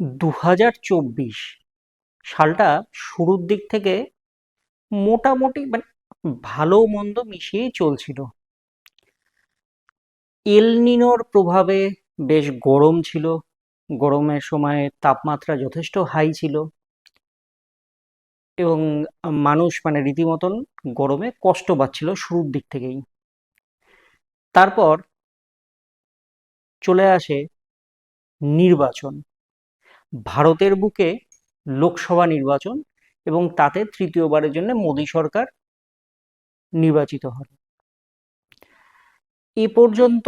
দু হাজার চব্বিশ। সালটা শুরুর দিক থেকে মোটামুটি মানে ভালো মন্দ মিশিয়েই চলছিল। এল নিনোর প্রভাবে বেশ গরম ছিল। গরমের সময় তাপমাত্রা যথেষ্ট হাই ছিল। এবং মানুষ মানে রীতিমতন গরমে কষ্ট পাচ্ছিল শুরুর দিক থেকেই। তারপর চলে আসে নির্বাচন। ভারতের বুকে লোকসভা নির্বাচন এবং তাতে তৃতীয়বারের জন্য মোদী সরকার নির্বাচিত হন। এ পর্যন্ত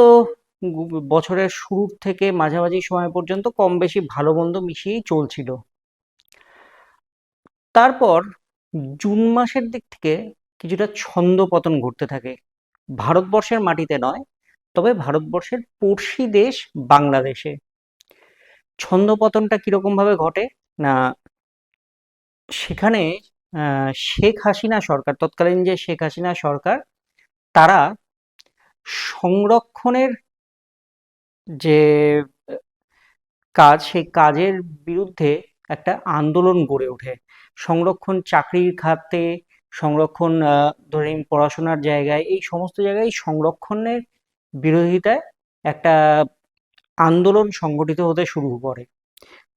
বছরের শুরুর থেকে মাঝামাঝি সময় পর্যন্ত কম বেশি ভালো মন্দ মিশিয়েই চলছিল। তারপর জুন মাসের দিক থেকে কিছুটা ছন্দ পতন ঘটতে থাকে। ভারতবর্ষের মাটিতে নয়, তবে ভারতবর্ষের পড়শি দেশ বাংলাদেশে। ছন্দপতনটা কীরকম ভাবে ঘটে? না সেখানে শেখ হাসিনা সরকার তৎকালীন যে শেখ হাসিনা সরকার তারা সংরক্ষণের যে কাজ সেই কাজের বিরুদ্ধে একটা আন্দোলন গড়ে ওঠে। সংরক্ষণ চাকরির খাতে সংরক্ষণ আহ, ধরে পড়াশোনার জায়গায় এই সমস্ত জায়গায় সংরক্ষণের বিরোধিতায় একটা আন্দোলন সংগঠিত হতে শুরু করে।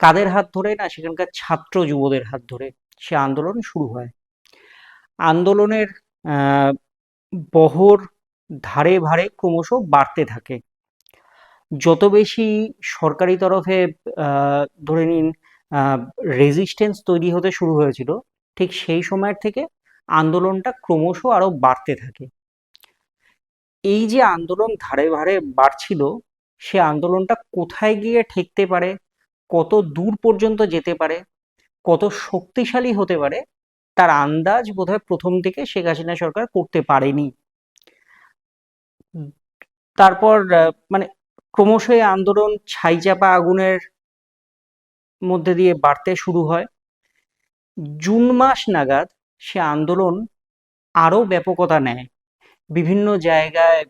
কাদের হাত ধরে না সেখানকার ছাত্র যুবদের হাত ধরে সে আন্দোলন শুরু হয়। আন্দোলনের বহর ধারে ভারে ক্রমশ বাড়তে থাকে। যত বেশি সরকারি তরফে ধরে নিন রেজিস্ট্যান্স তৈরি হতে শুরু হয়েছিল, ঠিক সেই সময়ের থেকে আন্দোলনটা ক্রমশ আরও বাড়তে থাকে। এই যে আন্দোলন ধারে ভারে বাড়ছিল সে আন্দোলনটা কোথায় গিয়ে ঠেকতে পারে? কত দূর পর্যন্ত যেতে পারে? কত শক্তিশালী হতে পারে? তার আন্দাজ বোধহয় প্রথম থেকে শেখ হাসিনা সরকার করতে পারেনি। তারপর মানে ক্রমশ আন্দোলন ছাইচাপা আগুনের মধ্যে দিয়ে বাড়তে শুরু হয়। জুন মাস নাগাদ সে আন্দোলন আরও ব্যাপকতা নেয়। বিভিন্ন জায়গায়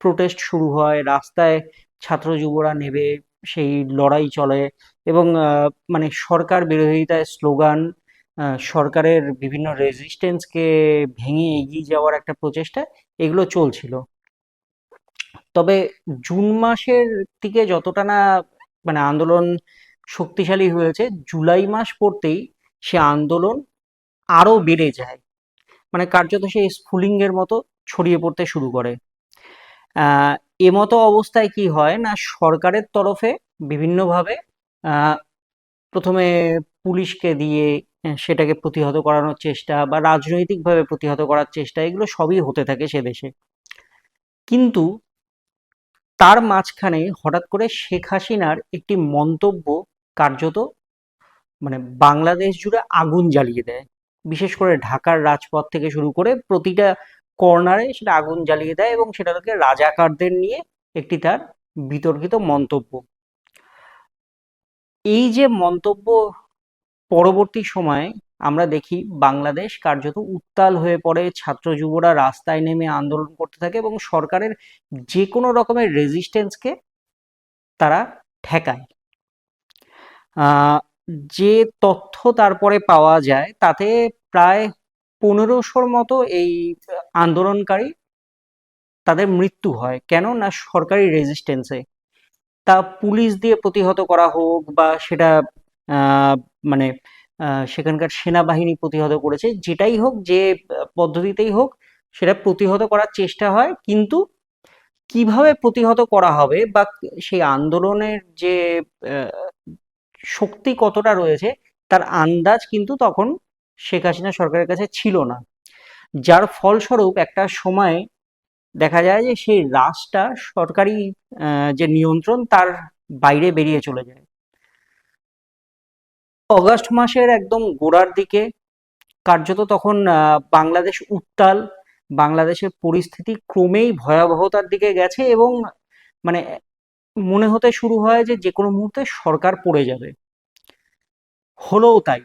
প্রোটেস্ট শুরু হয়, রাস্তায় ছাত্র যুবরা নেবে, সেই লড়াই চলে এবং মানে সরকার বিরোধিতায় স্লোগান সরকারের বিভিন্ন রেজিস্ট্যান্সকে ভেঙে এগিয়ে যাওয়ার একটা প্রচেষ্টা, এগুলো চলছিল। তবে জুন মাসের দিকে যতটা না মানে আন্দোলন শক্তিশালী হয়েছে, জুলাই মাস পড়তেই সে আন্দোলন আরও বেড়ে যায়। মানে কার্যত সেই স্ফুলিঙ্গের মতো ছড়িয়ে পড়তে শুরু করে। এমতো অবস্থায় কি হয় না, সরকারের তরফে বিভিন্নভাবে প্রথমে পুলিশকে দিয়ে সেটাকে প্রতিহত করানোর চেষ্টা বা রাজনৈতিকভাবে প্রতিহত করার চেষ্টা, এগুলো সবই হতে থাকে সে দেশে। কিন্তু তার মাঝখানে হঠাৎ করে শেখ হাসিনার একটি মন্তব্য কার্যত মানে বাংলাদেশ জুড়ে আগুন জ্বালিয়ে দেয়। বিশেষ করে ঢাকার রাজপথ থেকে শুরু করে প্রতিটা কর্নারে সেটা আগুন জ্বালিয়ে দেয় এবং সেটাকে রাজাকারদের নিয়ে একটি তার বিতর্কিত মন্তব্য। এই যে মন্তব্য পরবর্তী সময়ে আমরা দেখি বাংলাদেশ কার্যত উত্তাল হয়ে পড়ে, ছাত্র যুবরা রাস্তায় নেমে আন্দোলন করতে থাকে এবং সরকারের যে কোনো রকমের রেজিস্ট্যান্সকে তারা ঠেকায়। যে তথ্য তারপরে পাওয়া যায়, তাতে প্রায় পনেরোশোর মতো এই আন্দোলনকারী তাদের মৃত্যু হয়। কেন না সরকারি রেজিস্ট্যান্সে তা পুলিশ দিয়ে প্রতিহত করা হোক বা সেটা মানে সেখানকার সেনাবাহিনী প্রতিহত করেছে, যেটাই হোক, যে পদ্ধতিতেই হোক, সেটা প্রতিহত করার চেষ্টা হয়। কিন্তু কীভাবে প্রতিহত করা হবে বা সেই আন্দোলনের যে শক্তি কতটা রয়েছে, তার আন্দাজ কিন্তু তখন শেখ হাসিনা সরকারের কাছে ছিল না। যার ফলস্বরূপ একটা সময় দেখা যায় যে সেই রাসটা সরকারি যে নিয়ন্ত্রণ তার বাইরে বেরিয়ে চলে যায়। অগাস্ট মাসের একদম গোড়ার দিকে কার্যত তখন বাংলাদেশ উত্তাল, বাংলাদেশের পরিস্থিতি ক্রমেই ভয়াবহতার দিকে গেছে এবং মানে মনে হতে শুরু হয় যে যে কোনো মুহূর্তে সরকার পড়ে যাবে। হলোও তাই।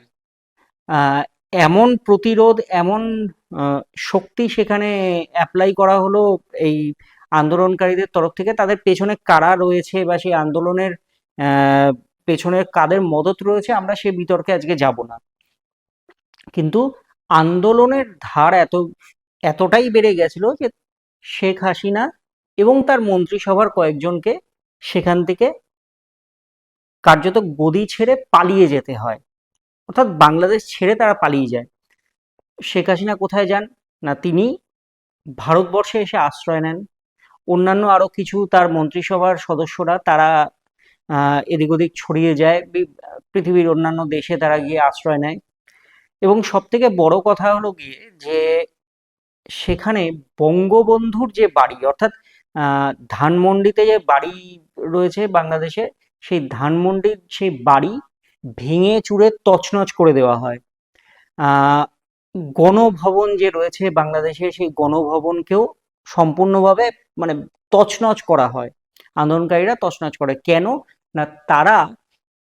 এমন প্রতিরোধ এমন শক্তি সেখানে অ্যাপ্লাই করা হলো এই আন্দোলনকারীদের তরফ থেকে? তাদের পেছনে কারা রয়েছে বা সেই আন্দোলনের আহ, পেছনে কাদের মদত রয়েছে? আমরা সে বিতর্কে আজকে যাব না। কিন্তু আন্দোলনের ধার এত এতটাই বেড়ে গেছিল যে শেখ হাসিনা এবং তার মন্ত্রিসভার কয়েকজনকে সেখান থেকে কার্যত গদি ছেড়ে পালিয়ে যেতে হয়। অর্থাৎ বাংলাদেশ ছেড়ে তারা পালিয়ে যায়। শেখ হাসিনা কোথায় যান? না, তিনি ভারতবর্ষে এসে আশ্রয় নেন। অন্যান্য আরও কিছু তার মন্ত্রিসভার সদস্যরা তারা এদিক ওদিক ছড়িয়ে যায়। পৃথিবীর অন্যান্য দেশে তারা গিয়ে আশ্রয় নেয়। এবং সব থেকে বড় কথা হলো গিয়ে যে, সেখানে বঙ্গবন্ধুর যে বাড়ি, অর্থাৎ ধানমন্ডিতে যে বাড়ি রয়েছে বাংলাদেশে, সেই ধানমন্ডির সেই বাড়ি ভেঙে চুরে তছনছ করে দেওয়া হয়। গণভবন যে রয়েছে বাংলাদেশে, সেই গণভবনকেও সম্পূর্ণভাবে মানে তছনছ করা হয়। আন্দোলনকারীরা তছনছ করে। কেন? না, তারা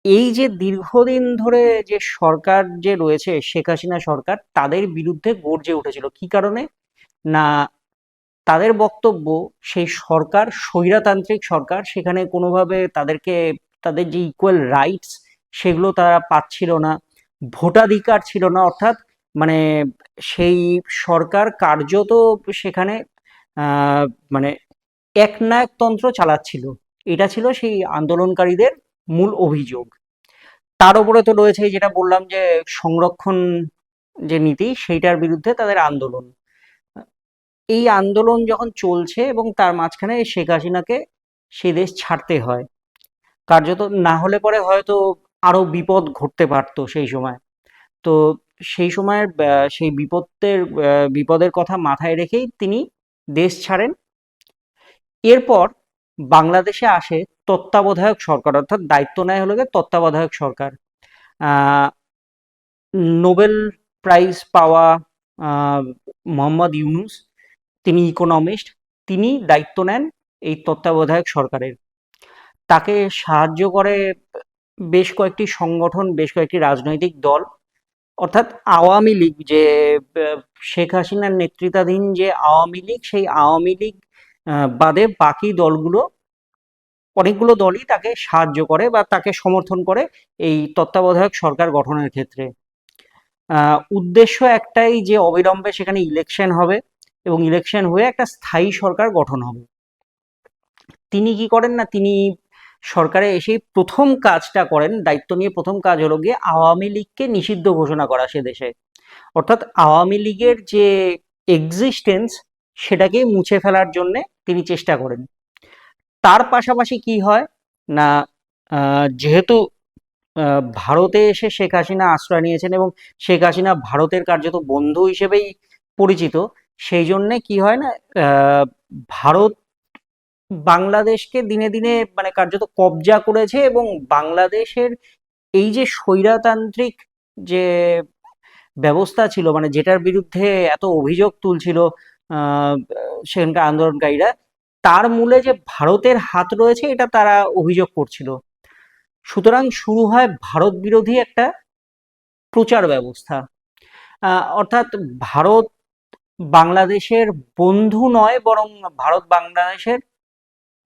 এই যে দীর্ঘদিন ধরে যে সরকার যে রয়েছে, শেখ হাসিনা সরকার, তাদের বিরুদ্ধে গর্জে উঠেছিল। কি কারণে? না, তাদের বক্তব্য, সেই সরকার, স্বৈরাতান্ত্রিক সরকার, সেখানে কোনোভাবে তাদেরকে, তাদের যে ইকুয়াল রাইটস সেগুলো তারা পাচ্ছিল না। ভোটাধিকার ছিল না, অর্থাৎ মানে সেই সরকার কার্যত সেখানে মানে একনায়কতন্ত্র চালাচ্ছিল। এটা ছিল সেই আন্দোলনকারীদের মূল অভিযোগ। তার উপরে তো রয়েছে যেটা বললাম যে সংরক্ষণ যে নীতি, সেইটার বিরুদ্ধে তাদের আন্দোলন। এই আন্দোলন যখন চলছে এবং তার মাঝখানে শেখ হাসিনাকে সে দেশ ছাড়তে হয়, কার্যত না হলে পরে হয়তো আরও বিপদ ঘটতে পারতো সেই সময়। তো সেই সময়ের সেই বিপদের বিপদের কথা মাথায় রেখেই তিনি দেশ ছাড়েন। এরপর বাংলাদেশে আসে তত্ত্বাবধায়ক সরকার, অর্থাৎ দায়িত্ব নেয় হলো তত্ত্বাবধায়ক সরকার। নোবেল প্রাইজ পাওয়া মোহাম্মদ ইউনুস, তিনি ইকোনমিস্ট, তিনি দায়িত্ব নেন এই তত্ত্বাবধায়ক সরকারের। তাকে সাহায্য করে বেশ কয়েকটি সংগঠন, বেশ কয়েকটি রাজনৈতিক দল, অর্থাৎ আওয়ামী লীগ যে শেখ হাসিনার নেতৃত্বাধীন যে আওয়ামী লীগ, সেই আওয়ামী লীগ বাদে বাকি দলগুলো অনেকগুলো দলই তাকে সাহায্য করে বা তাকে সমর্থন করে এই তত্ত্বাবধায়ক সরকার গঠনের ক্ষেত্রে। উদ্দেশ্য একটাই যে অবিলম্বে সেখানে ইলেকশন হবে এবং ইলেকশন হয়ে একটা স্থায়ী সরকার গঠন হবে। তিনি কি করেন না, তিনি সরকারে এসেই প্রথম কাজটা করেন, দায়িত্ব নিয়ে প্রথম কাজ হলো গিয়ে আওয়ামী লীগকে নিষিদ্ধ ঘোষণা করা সে দেশে। অর্থাৎ আওয়ামী লীগের যে এক্সিস্টেন্স সেটাকে মুছে ফেলার জন্য তিনি চেষ্টা করেন। তার পাশাপাশি কি হয়? না যেহেতু ভারতে এসে শেখ হাসিনা আশ্রয় নিয়েছেন এবং শেখ হাসিনা ভারতের কার্যত বন্ধু হিসেবেই পরিচিত, সেই জন্যে কি হয় না ভারত বাংলাদেশকে দিনে দিনে মানে কার্যত কবজা করেছে এবং বাংলাদেশের এই যে স্বৈরাতান্ত্রিক যে ব্যবস্থা ছিল মানে যেটার বিরুদ্ধে এত অভিযোগ তুলছিল সেখানকার আন্দোলনকারীরা, তার মূলে যে ভারতের হাত রয়েছে এটা তারা অভিযোগ করছিল। সুতরাং শুরু হয় ভারত বিরোধী একটা প্রচার ব্যবস্থা। অর্থাৎ ভারত বাংলাদেশের বন্ধু নয়, বরং ভারত বাংলাদেশের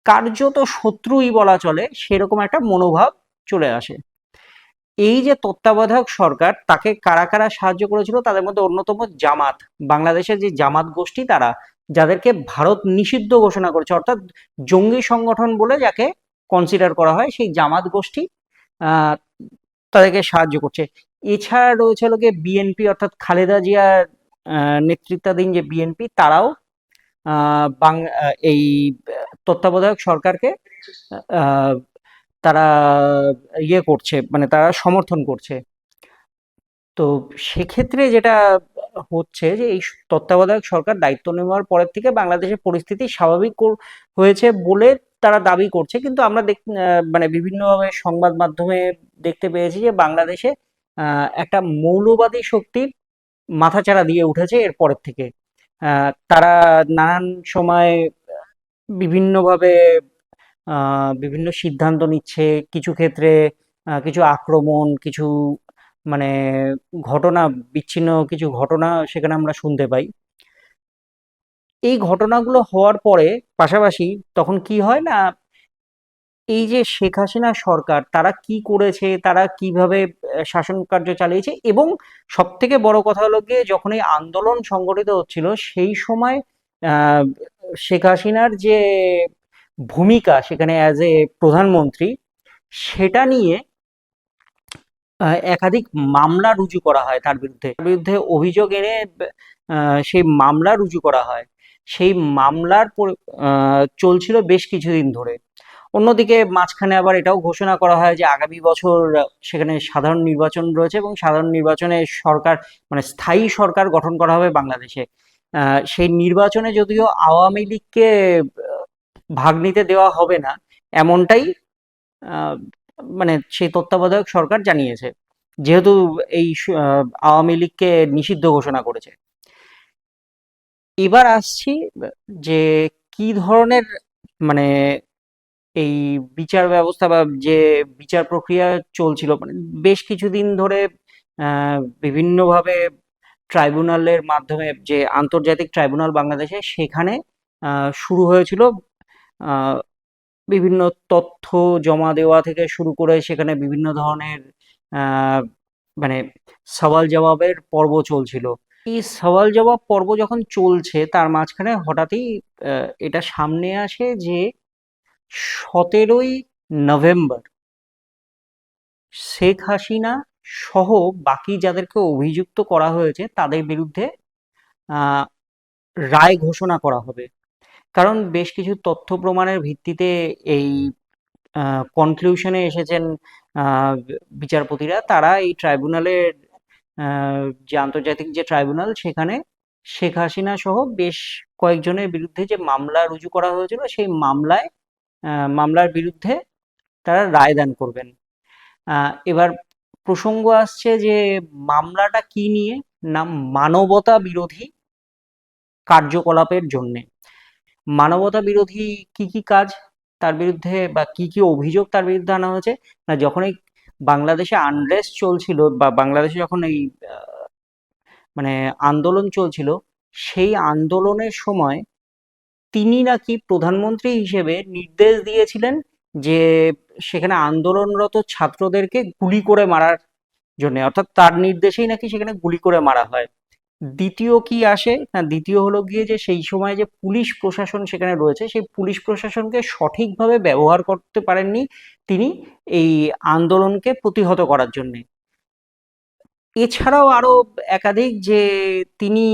কার্যত শত্রুই বলা চলে, সেরকম একটা মনোভাব চলে আসে। এই যে তত্ত্বাবধায়ক সরকার, তাকে কারা কারা সাহায্য করেছিল, তাদের মধ্যে অন্যতম জামাত। বাংলাদেশের যে জামাত গোষ্ঠী তারা, যাদেরকে ভারত নিষিদ্ধ ঘোষণা করেছে, অর্থাৎ জঙ্গি সংগঠন বলে যাকে কনসিডার করা হয়, সেই জামাত গোষ্ঠী তাদেরকে সাহায্য করছে। এছাড়া রয়েছে লোকে বিএনপি অর্থাৎ খালেদা জিয়ার নেতৃত্বাধীন যে বিএনপি তারাও এই তত্ত্বাবধায়ক সরকারকে তারা ইয়ে করছে মানে তারা সমর্থন করছে। তো সেক্ষেত্রে যেটা হচ্ছে যে, এই তত্ত্বাবধায়ক সরকার দায়িত্ব নেওয়ার পরের থেকে বাংলাদেশের পরিস্থিতি স্বাভাবিক হয়েছে বলে তারা দাবি করছে। কিন্তু আমরা দেখ মানে বিভিন্নভাবে সংবাদ মাধ্যমে দেখতে পেয়েছি যে, বাংলাদেশে একটা মৌলবাদী শক্তির মাথাচাড়া দিয়ে উঠেছে এর পরের থেকে। তারা নানান সময় বিভিন্নভাবে বিভিন্ন সিদ্ধান্ত নিচ্ছে। কিছু ক্ষেত্রে কিছু আক্রমণ, কিছু মানে ঘটনা, বিচ্ছিন্ন কিছু ঘটনা সেখানে আমরা শুনতে পাই। এই ঘটনাগুলো হওয়ার পরে পাশাপাশি তখন কি হয় না, এই যে শেখ হাসিনা সরকার, তারা কি করেছে, তারা কীভাবে শাসন কার্য চালিয়েছে এবং সব থেকে বড় কথা হলো গিয়ে যখন এই আন্দোলন সংগঠিত হচ্ছিল, সেই সময় শেখ হাসিনার যে ভূমিকা সেখানে অ্যাজ এ প্রধানমন্ত্রী, সেটা নিয়ে একাধিক মামলা রুজু করা হয় তার বিরুদ্ধে। তার বিরুদ্ধে অভিযোগ এনে সেই মামলা রুজু করা হয়। সেই মামলার চলছিল বেশ কিছুদিন ধরে। অন্যদিকে মাঝখানে আবার এটাও ঘোষণা করা হয় যে আগামী বছর সেখানে সাধারণ নির্বাচন রয়েছে এবং সাধারণ নির্বাচনে সরকার মানে স্থায়ী সরকার গঠন করা হবে বাংলাদেশে। সেই নির্বাচনে যদিও আওয়ামী লীগকে ভাগ নিতে দেওয়া হবে না, এমনটাই মানে সেই তত্ত্বাবধায়ক সরকার জানিয়েছে। যেহেতু এই আওয়ামী লীগকে নিষিদ্ধ ঘোষণা করেছে। এবার আসছি যে কি ধরনের মানে এই বিচার ব্যবস্থা বা যে বিচার প্রক্রিয়া চলছিল মানে বেশ কিছুদিন ধরে বিভিন্নভাবে ট্রাইব্যুনালের মাধ্যমে যে আন্তর্জাতিক ট্রাইব্যুনাল বাংলাদেশে সেখানে শুরু হয়েছিল বিভিন্ন তথ্য জমা দেওয়া থেকে শুরু করে সেখানে বিভিন্ন ধরনের মানে সওয়াল জবাবের পর্ব চলছিল। এই সওয়াল জবাব পর্ব যখন চলছে, তার মাঝখানে হঠাৎই এটা সামনে আসে যে সতেরোই নভেম্বর শেখ হাসিনা সহ বাকি যাদেরকে অভিযুক্ত করা হয়েছে তাদের বিরুদ্ধে রায় ঘোষণা করা হবে। কারণ বেশ কিছু তথ্য প্রমাণের ভিত্তিতে এই কনক্লিউশনে এসেছেন বিচারপতিরা। তারা এই ট্রাইব্যুনালের যে আন্তর্জাতিক যে ট্রাইব্যুনাল সেখানে শেখ হাসিনা সহ বেশ কয়েকজনের বিরুদ্ধে যে মামলা রুজু করা হয়েছিল, সেই মামলায় মামলার বিরুদ্ধে তারা রায় দান করবেন। এবার প্রসঙ্গ আসছে যে মামলাটা কি নিয়ে? না মানবতা বিরোধী কার্যকলাপের জন্যে। মানবতা বিরোধী কি কি কাজ তার বিরুদ্ধে বা কি কি অভিযোগ তার বিরুদ্ধে আনা হয়েছে? না যখন এই বাংলাদেশে আনরেস্ট চলছিল বা বাংলাদেশে যখন এই মানে আন্দোলন চলছিল, সেই আন্দোলনের সময় তিনি নাকি প্রধানমন্ত্রী হিসেবে নির্দেশ দিয়েছিলেন যে সেখানে আন্দোলনরত ছাত্রদেরকে গুলি করে মারার জন্য, অর্থাৎ তার নির্দেশেই নাকি সেখানে গুলি করে মারা হয়। দ্বিতীয় কি আসে? না, দ্বিতীয় হলো গিয়ে যে সেই সময় যে পুলিশ প্রশাসন সেখানে রয়েছে, সেই পুলিশ প্রশাসনকে সঠিকভাবে ব্যবহার করতে পারেননি তিনি এই আন্দোলনকে প্রতিহত করার জন্যে। এছাড়াও আরও একাধিক যে তিনি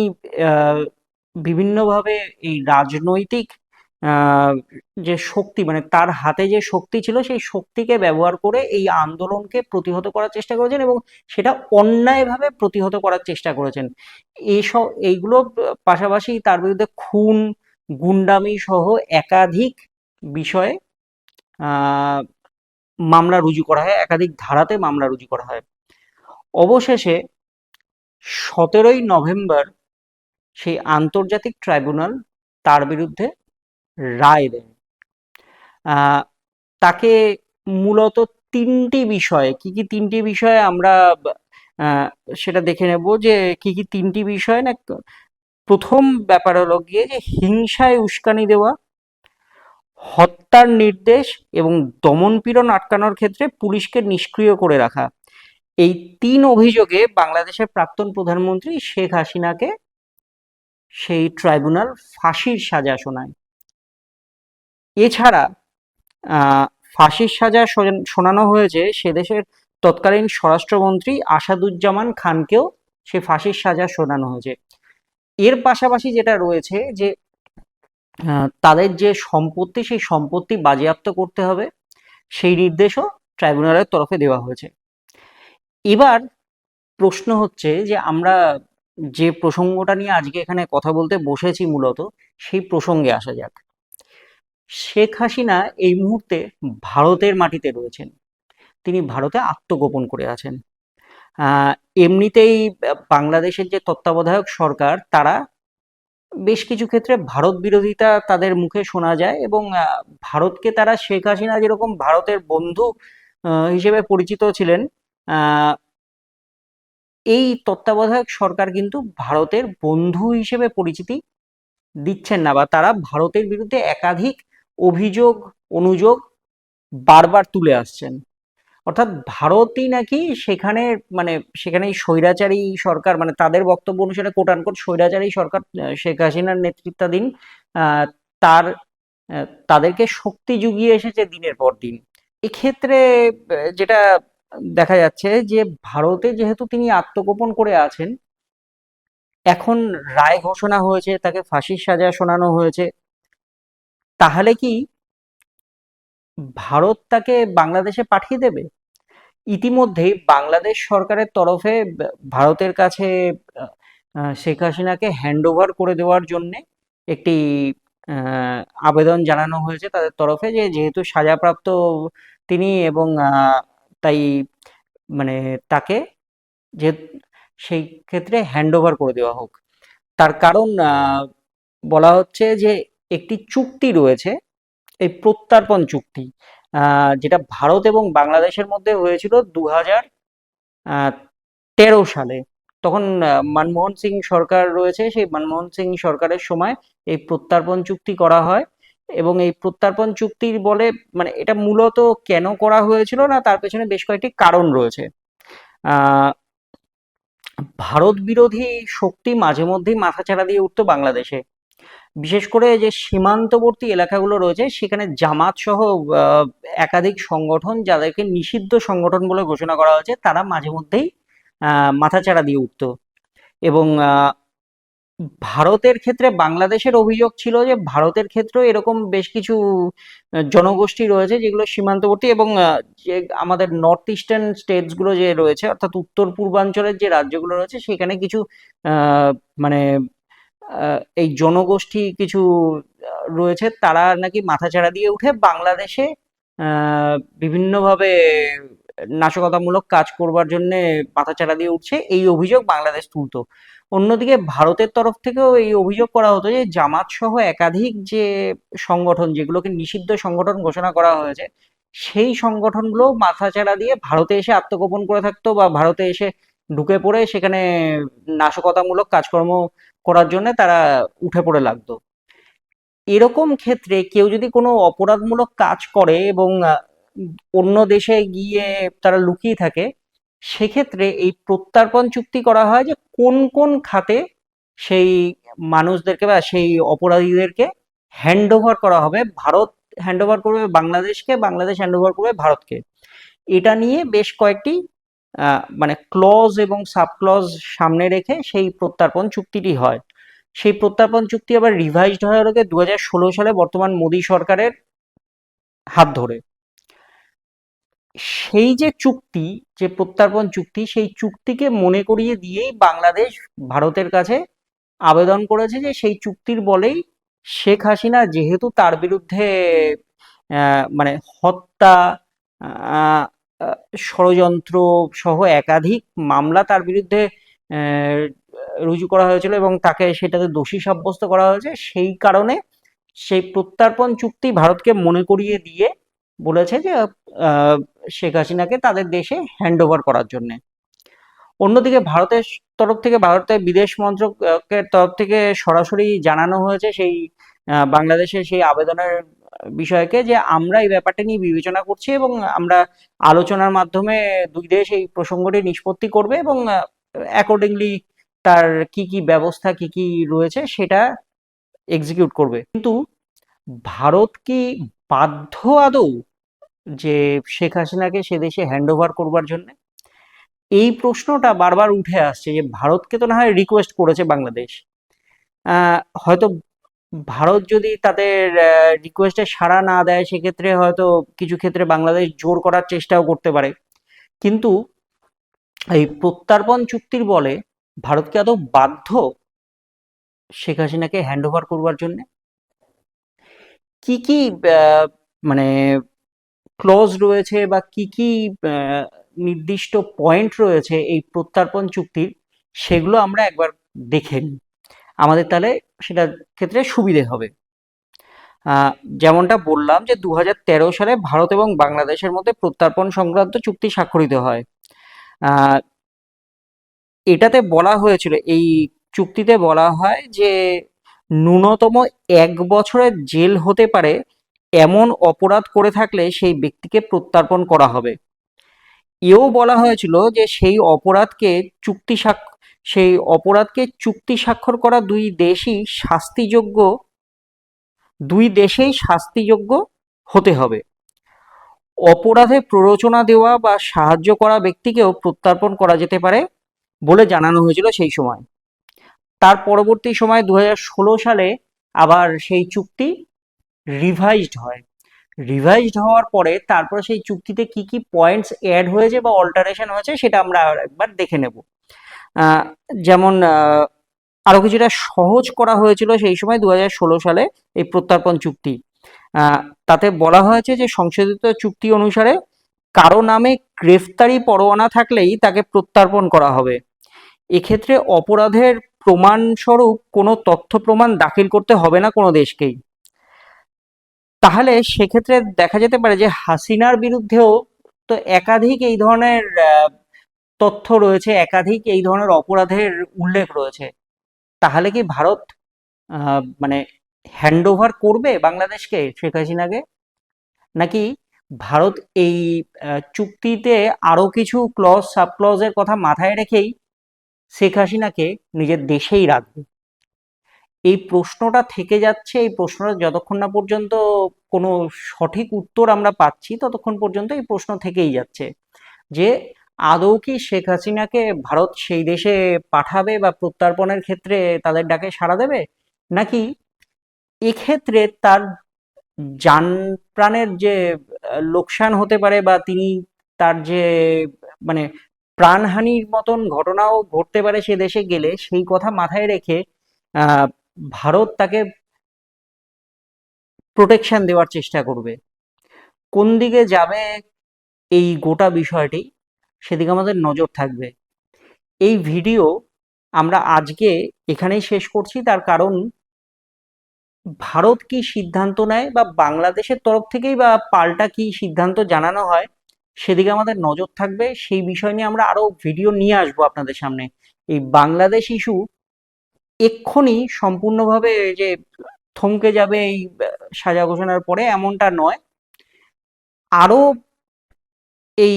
বিভিন্নভাবে এই রাজনৈতিক যে শক্তি মানে তার হাতে যে শক্তি ছিল, সেই শক্তিকে ব্যবহার করে এই আন্দোলনকে প্রতিহত করার চেষ্টা করেছেন এবং সেটা অন্যায়ভাবে প্রতিহত করার চেষ্টা করেছেন। এইসব এইগুলো পাশাপাশি তার বিরুদ্ধে খুন, গুন্ডামি সহ একাধিক বিষয়ে মামলা রুজু করা হয়, একাধিক ধারাতে মামলা রুজু করা হয়। অবশেষে সতেরোই নভেম্বর সেই আন্তর্জাতিক ট্রাইব্যুনাল তার বিরুদ্ধে রায় দেন তাকে মূলত তিনটি বিষয়ে, কি কি তিনটি বিষয়ে আমরা সেটা দেখে নেব যে কি কি তিনটি বিষয় না, প্রথম ব্যাপার হলো গিয়ে যে হিংসায় উস্কানি দেওয়া, হত্যার নির্দেশ এবং দমনপীড়ন আটকানোর ক্ষেত্রে পুলিশকে নিষ্ক্রিয় করে রাখা। এই তিন অভিযোগে বাংলাদেশের প্রাক্তন প্রধানমন্ত্রী শেখ হাসিনাকে সেই ট্রাইব্যুনাল ফাঁসির সাজা শোনায়। এছাড়া ফাঁসির সাজা শোনানো হয়েছে সে দেশের তৎকালীন স্বরাষ্ট্রমন্ত্রী আসাদুজ্জামান খানকেও সে ফাঁসির সাজা শোনানো হয়েছে। এর পাশাপাশি যেটা রয়েছে যে তাদের যে সম্পত্তি, সেই সম্পত্তি বাজেয়াপ্ত করতে হবে, সেই নির্দেশও ট্রাইব্যুনালের তরফে দেওয়া হয়েছে। এবার প্রশ্ন হচ্ছে যে, আমরা যে প্রসঙ্গটা নিয়ে আজকে এখানে কথা বলতে বসেছি মূলত, সেই প্রসঙ্গে আসা যাক। শেখ হাসিনা এই মুহূর্তে ভারতের মাটিতে রয়েছেন। তিনি ভারতে আত্মগোপন করে আছেন। এমনিতেই বাংলাদেশের যে তত্ত্বাবধায়ক সরকার, তারা বেশ কিছু ক্ষেত্রে ভারত বিরোধিতা তাদের মুখে শোনা যায় এবং ভারতকে তারা শেখ হাসিনা যেরকম ভারতের বন্ধু হিসেবে পরিচিত ছিলেন এই তত্ত্বাবধায়ক সরকার কিন্তু ভারতের বন্ধু হিসেবে পরিচিতি দিচ্ছেন না বা তারা ভারতের বিরুদ্ধে একাধিক অভিযোগ, অনুযোগ বারবার তুলে আসছেন। অর্থাৎ ভারতই নাকি সেখানে মানে সেখানে স্বৈরাচারী সরকার মানে তাদের বক্তব্য অনুসারে কোট আনকোট স্বৈরাচারী সরকার শেখ হাসিনার নেতৃত্বাধীন তার তাদেরকে শক্তি জুগিয়ে এসেছে দিনের পর দিন। এক্ষেত্রে যেটা দেখা যাচ্ছে যে ভারতে যেহেতু তিনি আত্মগোপন করে আছেন, এখন রায় ঘোষণা হয়েছে, তাকে ফাঁসির সাজা শোনানো হয়েছে। তাহলে কি ভারত তাকে বাংলাদেশে পাঠিয়ে দেবে? ইতিমধ্যেই বাংলাদেশ সরকারের তরফে ভারতের কাছে শেখ হাসিনাকে হ্যান্ড ওভার করে দেওয়ার জন্য একটি আবেদন জানানো হয়েছে তাদের তরফে যে যেহেতু সাজাপ্রাপ্ত তিনি এবং তাই মানে তাকে যে সেই ক্ষেত্রে হ্যান্ড ওভার করে দেওয়া হোক। তার কারণ বলা হচ্ছে যে একটি চুক্তি রয়েছে, এই প্রত্যর্পণ চুক্তি যেটা ভারত এবং বাংলাদেশের মধ্যে হয়েছিল দু হাজার তেরো সালে। তখন মনমোহন সিং সরকার রয়েছে, সেই মনমোহন সিং সরকারের সময় এই প্রত্যর্পণ চুক্তি করা হয় এবং এই প্রত্যার্পণ চুক্তির বলে মানে এটা মূলত কেন করা হয়েছিল না, তার পেছনে বেশ কয়েকটি কারণ রয়েছে। ভারত বিরোধী শক্তি মাঝে মধ্যেই মাথাচাড়া দিয়ে উঠতো বাংলাদেশে। বিশেষ করে যে সীমান্তবর্তী এলাকাগুলো রয়েছে, সেখানে জামাত সহ একাধিক সংগঠন যাদেরকে নিষিদ্ধ সংগঠন বলে ঘোষণা করা হয়েছে, তারা মাঝে মধ্যেই মাথাচাড়া দিয়ে উঠতো। এবং ভারতের ক্ষেত্রে বাংলাদেশের অভিযোগ ছিল যে ভারতের ক্ষেত্রেও এরকম বেশ কিছু জনগোষ্ঠী রয়েছে যেগুলো সীমান্তবর্তী এবং যে আমাদের নর্থ ইস্টার্ন স্টেটসগুলো যে রয়েছে, অর্থাৎ উত্তর পূর্বাঞ্চলের যে রাজ্যগুলো রয়েছে, সেখানে কিছু মানে এই জনগোষ্ঠী কিছু রয়েছে, তারা নাকি মাথাচাড়া দিয়ে উঠে বাংলাদেশে বিভিন্নভাবে নাশকতামূলক কাজ করবার জন্য মাথাচাড়া দিয়ে উঠছে। এই অভিযোগ বাংলাদেশ তুলতো। অন্যদিকে ভারতের তরফ থেকেও এই অভিযোগ করা হতো যে জামাত সহ একাধিক যে সংগঠন, যেগুলোকে নিষিদ্ধ সংগঠন ঘোষণা করা হয়েছে, সেই সংগঠনগুলো মাথাচাড়া দিয়ে ভারতে এসে আত্মগোপন করে থাকতো বা ভারতে এসে ঢুকে পড়ে সেখানে নাশকতামূলক কাজকর্ম করার জন্য তারা উঠে পড়ে লাগতো। এরকম ক্ষেত্রে কেউ যদি কোনো অপরাধমূলক কাজ করে এবং অন্য দেশে গিয়ে তারা লুকিয়ে থাকে, সেক্ষেত্রে এই প্রত্যার্পণ চুক্তি করা হয় যে কোন কোন খাতে সেই মানুষদেরকে বা সেই অপরাধীদেরকে হ্যান্ড করা হবে, ভারত হ্যান্ড করবে বাংলাদেশকে, বাংলাদেশ হ্যান্ড করবে ভারতকে। এটা নিয়ে বেশ কয়েকটি মানে ক্লজ এবং সাব ক্লজ সামনে রেখে সেই প্রত্যর্পণ চুক্তিটি হয়। সেই প্রত্যর্পণ চুক্তি আবার রিভাইজড হয় হলো দু সালে বর্তমান মোদী সরকারের হাত ধরে। সেই যে চুক্তি, যে প্রত্যর্পণ চুক্তি, সেই চুক্তিকে মনে করিয়ে দিয়েই বাংলাদেশ ভারতের কাছে আবেদন করেছে যে সেই চুক্তির বলেই শেখ হাসিনা যেহেতু তার বিরুদ্ধে মানে হত্যা ষড়যন্ত্র সহ একাধিক মামলা তার বিরুদ্ধে রুজু করা হয়েছিল এবং তাকে সেটাতে দোষী সাব্যস্ত করা হয়েছে। সেই কারণে সেই প্রত্যর্পণ চুক্তি ভারতকে মনে করিয়ে দিয়ে বলেছে যে শেখ হাসিনাকে তাদের দেশে হ্যান্ড ওভার করার জন্য। অন্যদিকে ভারতের তরফ থেকে, ভারতের বিদেশ মন্ত্রকের তরফ থেকে সরাসরি জানানো হয়েছে সেই বাংলাদেশের সেই আবেদনের বিষয়কে যে আমরা এই ব্যাপারটা নিয়ে বিবেচনা করছি এবং আমরা আলোচনার মাধ্যমে দুই দেশ এই প্রসঙ্গটি নিষ্পত্তি করবে এবং অ্যাকর্ডিংলি তার কি কি ব্যবস্থা, কি কি রয়েছে সেটা এক্সিকিউট করবে। কিন্তু ভারত কি বাধ্য আদৌ যে শেখ হাসিনাকে সে দেশে হ্যান্ড ওভার করবার জন্য? এই প্রশ্নটা বারবার উঠে আসছে যে ভারতকে তো না হয় রিকোয়েস্ট করেছে বাংলাদেশ। হয়তো ভারত যদি তাদের রিকোয়েস্টে সাড়া না দেয়, সেক্ষেত্রে হয়তো কিছু ক্ষেত্রে বাংলাদেশ জোর করার চেষ্টাও করতে পারে। কিন্তু এই প্রত্যার্পণ চুক্তির বলে ভারতকে আদৌ বাধ্য শেখ হাসিনাকে হ্যান্ড ওভার করবার জন্য? কি কি মানে ক্লজ রয়েছে বা কি কি নির্দিষ্ট পয়েন্ট রয়েছে এই প্রত্যার্পণ চুক্তির, সেগুলো আমরা একবার দেখে নিই। আমাদের তাহলে সেটার ক্ষেত্রে সুবিধে হবে। যেমনটা বললাম যে দু সালে ভারত এবং বাংলাদেশের মধ্যে প্রত্যর্পণ সংক্রান্ত চুক্তি স্বাক্ষরিত হয়। এটাতে বলা হয়েছিল, এই চুক্তিতে বলা হয় যে ন্যূনতম এক বছরের জেল হতে পারে এমন অপরাধ করে থাকলে সেই ব্যক্তিকে প্রত্যর্পণ করা হবে। এও বলা হয়েছিল যে সেই অপরাধকে চুক্তি সেই অপরাধকে চুক্তি স্বাক্ষর করা দুই দেশই শাস্তিযোগ্য, দুই দেশেই শাস্তিযোগ্য হতে হবে। অপরাধে প্ররোচনা দেওয়া বা সাহায্য করা ব্যক্তিকেও প্রত্যর্পণ করা যেতে পারে বলে জানানো হয়েছিল সেই সময়। তার পরবর্তী সময় দু হাজার ষোলো সালে আবার সেই চুক্তি রিভাইজড হয়। রিভাইজড হওয়ার পরে তারপরে সেই চুক্তিতে কি কি পয়েন্টস অ্যাড হয়েছে বা অল্টারেশন হয়েছে সেটা আমরা একবার দেখে নেব। যেমন আরও কিছুটা সহজ করা হয়েছিল সেই সময় দু হাজার ষোলো সালে এই প্রত্যর্পণ চুক্তি। তাতে বলা হয়েছে যে সংশোধিত চুক্তি অনুসারে কারও নামে গ্রেফতারি পরোয়ানা থাকলেই তাকে প্রত্যর্পণ করা হবে। এক্ষেত্রে অপরাধের প্রমাণস্বরূপ কোনো তথ্য প্রমাণ দাখিল করতে হবে না কোনো দেশকেই। তাহলে সেক্ষেত্রে দেখা যেতে পারে যে হাসিনার বিরুদ্ধেও তো একাধিক এই ধরনের তথ্য রয়েছে, একাধিক এই ধরনের অপরাধের উল্লেখ রয়েছে। তাহলে কি ভারত মানে হ্যান্ড ওভার করবে বাংলাদেশকে শেখ হাসিনাকে? নাকি ভারত এই চুক্তিতে আরও কিছু ক্লজ সাব ক্লজের কথা মাথায় রেখেই শেখ হাসিনাকে নিজের দেশেই রাখবে? এই প্রশ্নটা থেকে যাচ্ছে, এই প্রশ্নটা যতক্ষণ না পর্যন্ত কোনো সঠিক উত্তর আমরা পাচ্ছি, ততক্ষণ পর্যন্ত এই প্রশ্ন থেকেই যাচ্ছে যে আদৌ কি শেখ হাসিনাকে ভারত সেই দেশে পাঠাবে বা প্রত্যার্পণের ক্ষেত্রে তাদের ডাকে সাড়া দেবে? নাকি এক্ষেত্রে তার যান প্রাণের যে লোকসান হতে পারে বা তিনি তার যে মানে প্রাণহানির মতন ঘটনাও ঘটতে পারে সে দেশে গেলে, সেই কথা মাথায় রেখে ভারত তাকে প্রোটেকশন দেওয়ার চেষ্টা করবে। কোন দিকে যাবে এই গোটা বিষয়টি? সেদিকে আমাদের নজর থাকবে। এই ভিডিও আমরা আজকে এখানেই শেষ করছি। তার কারণ, ভারত কি সিদ্ধান্ত নেয় বা বাংলাদেশের তরফ থেকেই বা পাল্টা কি সিদ্ধান্ত জানানো হয়, সেদিকে আমাদের নজর থাকবে। সেই বিষয় নিয়ে আমরা আরও ভিডিও নিয়ে আসব আপনাদের সামনে। এই বাংলাদেশ ইস্যু এক্ষুনি সম্পূর্ণভাবে যে থমকে যাবে এই সাজা ঘোষণার পরে এমনটা নয়। আরও এই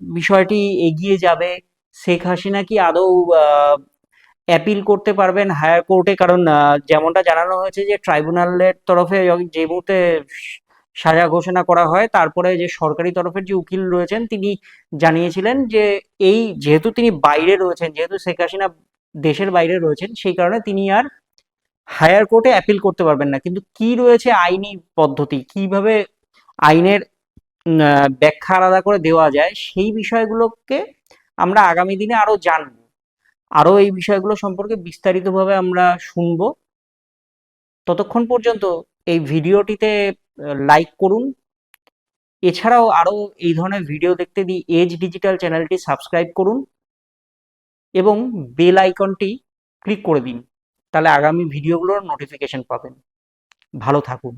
বিষয়টি এগিয়ে যাবে। শেখ হাসিনা কি আদৌ অ্যাপিল করতে পারবেন হায়ার কোর্টে কারণ যেমনটা জানানো হয়েছে যে ট্রাইব্যুনালের তরফে যে মুহূর্তে সাজা ঘোষণা করা হয়, তারপরে যে সরকারি তরফের যে উকিল রয়েছেন, তিনি জানিয়েছিলেন যে এই যেহেতু তিনি বাইরে রয়েছেন, যেহেতু শেখ হাসিনা দেশের বাইরে রয়েছেন, সেই কারণে তিনি আর হায়ার কোর্টে অ্যাপিল করতে পারবেন না। কিন্তু কি রয়েছে আইনি পদ্ধতি? কীভাবে আইনের ব্যাখ্যা আলাদা করে দেওয়া যায়। সেই বিষয়গুলোকে আমরা আগামী দিনে আরও জানব। আরও এই বিষয়গুলো সম্পর্কে বিস্তারিতভাবে আমরা শুনব। ততক্ষণ পর্যন্ত এই ভিডিওটিতে লাইক করুন। এছাড়াও আরও এই ধরনের ভিডিও দেখতে দি এজ ডিজিটাল চ্যানেলটি সাবস্ক্রাইব করুন এবং বেল আইকনটি ক্লিক করে দিন। তাহলে আগামী ভিডিওগুলোর নোটিফিকেশন পাবেন। ভালো থাকুন।